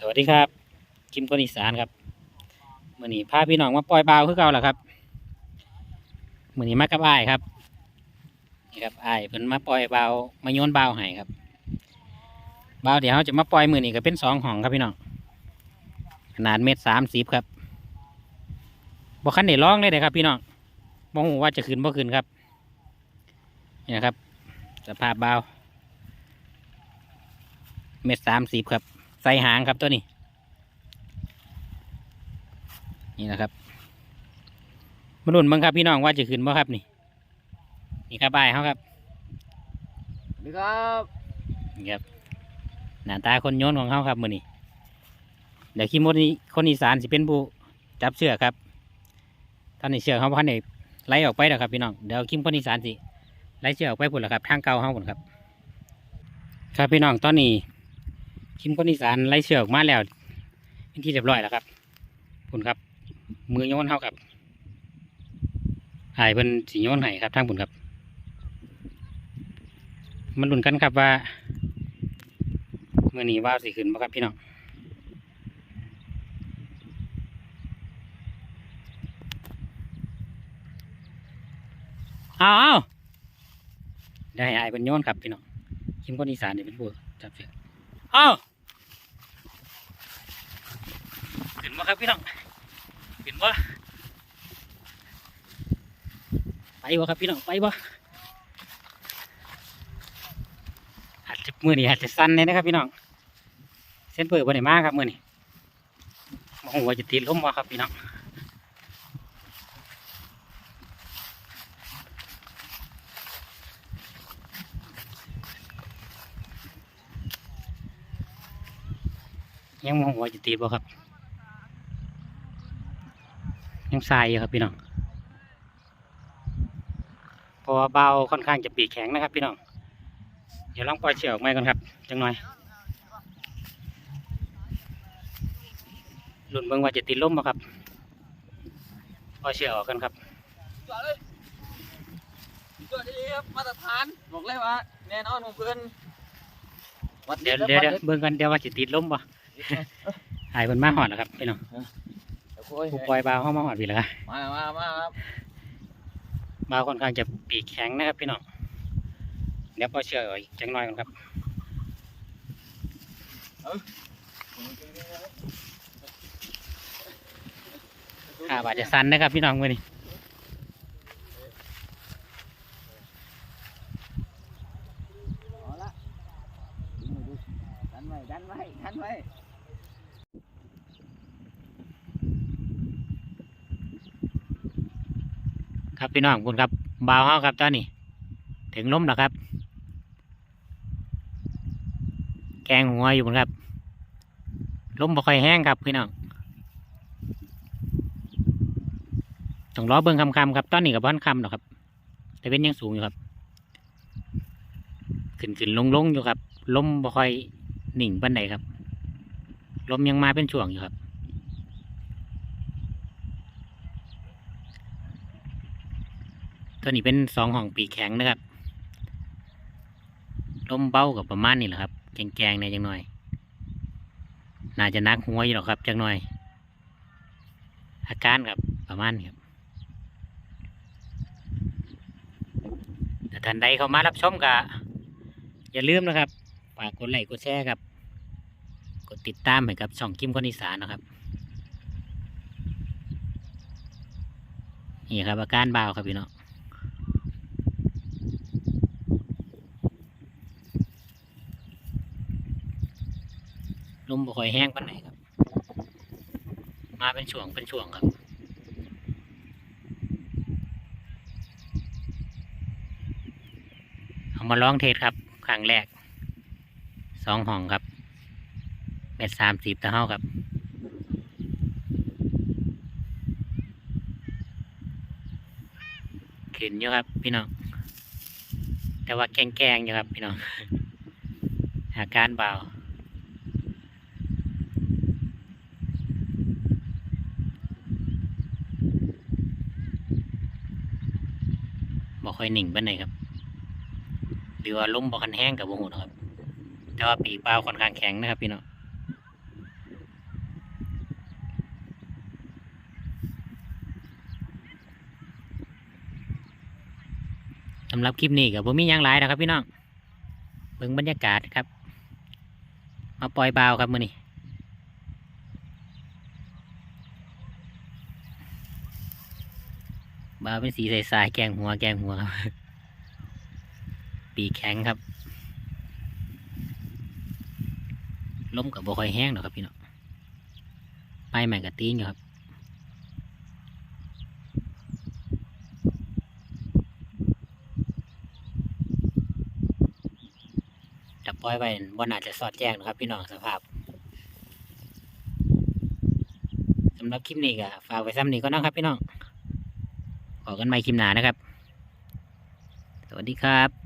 สวัสดีครับคิมคนอีสานครับมื่อนี้พาพี่น้องมาปล่อยเบาคือเก่าแล้วครับมื่อนี้มากับอ้ายครับนี่ครับไอ้เพิ่นมาปล่อยเบามาโยนเบาให้ครับเบาเดี๋ยวเราจะมาปล่อยมือนี้ก็เป็นสองห้องครับพี่น้องขนาดเมตรสามสิบครับบอกคันเดี๋ร้องเลยเด้อครับ พี่น้องมองว่าจะขึ้นบ่ขึ้นครับนี่ครับสภาพเบาเมตรสามสิบครับ ส่หางครับตัวนี้ นี่นะครับมาลุ้นบ้างครับพี่น้องว่าจะขึ้นบ่ครับนี่ นี่ครับบายเขาครับสวัสดีครับนี่ครับหน้าตาคนโยนของเขาครับมือนี้เดี๋ยวขี้มดนี้คนอีสานสิเป็นผู้จับเชือกครับตอนนี้เชือกเขาพันเอกไล่ออกไปแล้วครับพี่น้องเดี๋ยวคิมคนอีสานสิไล่เชือกออกไปพุ่นแล้วครับทางเก่าเขาพุ่นครับ ครับพี่น้องตอนนี้ คิมคนอีสานไล่เชือกออกมาแล้วเป็นที่เรียบร้อยแล้วครับพุ่นครับ มือโยนเขาครับหายเป็นสีโยนให้ครับทางพุ่นครับ มันลุ้นกันครับว่าเมื่อนี้ว่าวสิขึ้นบ่ครับพี่น้องเอาเอาได้ไอ้ายเป็นโยนครับพี่น้องคิมคนอีสานเนี่ยเป็นผู้จับเสือ อาเห็นบ่ครับพี่น้องเห็นว่าไปบ่ครับพี่น้องไปบ่อาจจะมือนี้อาจจะสั้นเลยนะครับพี่น้องเส้นเปิดวันไหนมากครับมือนี้มองว่าจะตีล้มวะครับพี่น้อง ยังมองว่าจะติดบ่ครับ ยังทรายอยู่ครับพี่น้องเพราะว่าเบาค่อนข้างจะปีกแข็งนะครับพี่น้อง เดี๋ยวลองปล่อยเชือกออกมาก่อนครับจังหน่อยลุ้นเบิ่งว่าจะติดลมบ่ครับปล่อยเชือกออกกันครับจอดเลยจอดดีครับมาตรฐานบอกเลยว่าแน่นอนของเพื่อนวัดเดี๋ยวครับเดี๋ยววัเดี๋ยวเบิ่งกันเดี๋ยวว่าจะติดลมบ่ หายเพิ่นมาหอดแล้วครับพี่น้องเดี๋ยวคุยผู้ปล่อยบาวเข้ามาหอดพี่แล้วมามามาครับบาวค่อนข้างจะปีกแข็งนะครับพี่น้องเดี๋ยวปล่อยเชือกออกอีกจังหน่อยก่อนครับอาบาดจะสั้นนะครับพี่น้องมื้อนี้เอาละดันไว้ดันไว้ดันไว้ ครับพี่น้องคุณครับบาวเฮาครับตอนนี้ ถึงล้มแล้วครับ แกงหัวอยู่ครับล้มบ่ค่อยแห้งครับพี่น้องต้องรอเบิ่งคำคำครับตอนนี้กับบ้านคำหรอกครับ แต่เป็นยังสูงอยู่ครับ ขึ้นขึ้นลงลงอยู่ครับล้มบ่ค่อยหนิ่งปานใดครับลมยังมาเป็นช่วงอยู่ครับ ตัวนี้เป็นสองห้องปีแข็งนะครับลมเบ้ากับประมาณนี้แหละครับ แกงๆในอยจังหน่อย น่าจะนักหัวอยู่หรอกครับจังหน่อย อาการครับประมาณนี้ครับแต่ท่านใดเข้ามารับชมก็อย่าลืมนะครับฝากกดไลค์กดแชร์ครับ กดติดตามให้กับช่องกิมคนอีสานนะครับนี่ครับอาการเบาครับพี่น้อง บ่ค่อยแห้งปานไหนครับ มาเป็นช่วงเป็นช่วงครับเอามาลองเทสครับครั้งแรกสองห้องครับเม็ดสามสิบตะเฮาครับขึ้นอยู่ครับ พี่น้อง แต่ว่าแกงๆอยู่ครับ พี่น้อง อาการเบา บ่ค่อยหนิ่งปานใดครับ หรือว่าลมบ่คันแห้งกับบ่หูนะครับ แต่ว่าปีกเปล่าค่อนข้างแข็งนะครับ พี่น้องสำหรับคลิปนี้กับผมมีอย่างไรนะครับ พี่น้องเบิ่งบรรยากาศครับ มาปล่อยเปล่าครับมือนี้ บาเป็นสีใสๆแกงหัวแกงหัวครับปีแข็งครับล้มกับบ่ค่อยแห้งหรอกครับพี่น้องไปใหม่กับตีนอยู่ครับจะปล่อยไปบนอาจจะสอดแจ้งนะครับพี่น้องสภาพสำหรับคลิปนี้ก็ฝากไว้ซ้ำนี้ก็น้องครับพี่น้อง ออกันใหม่คลิปหน้านะครับ สวัสดีครับ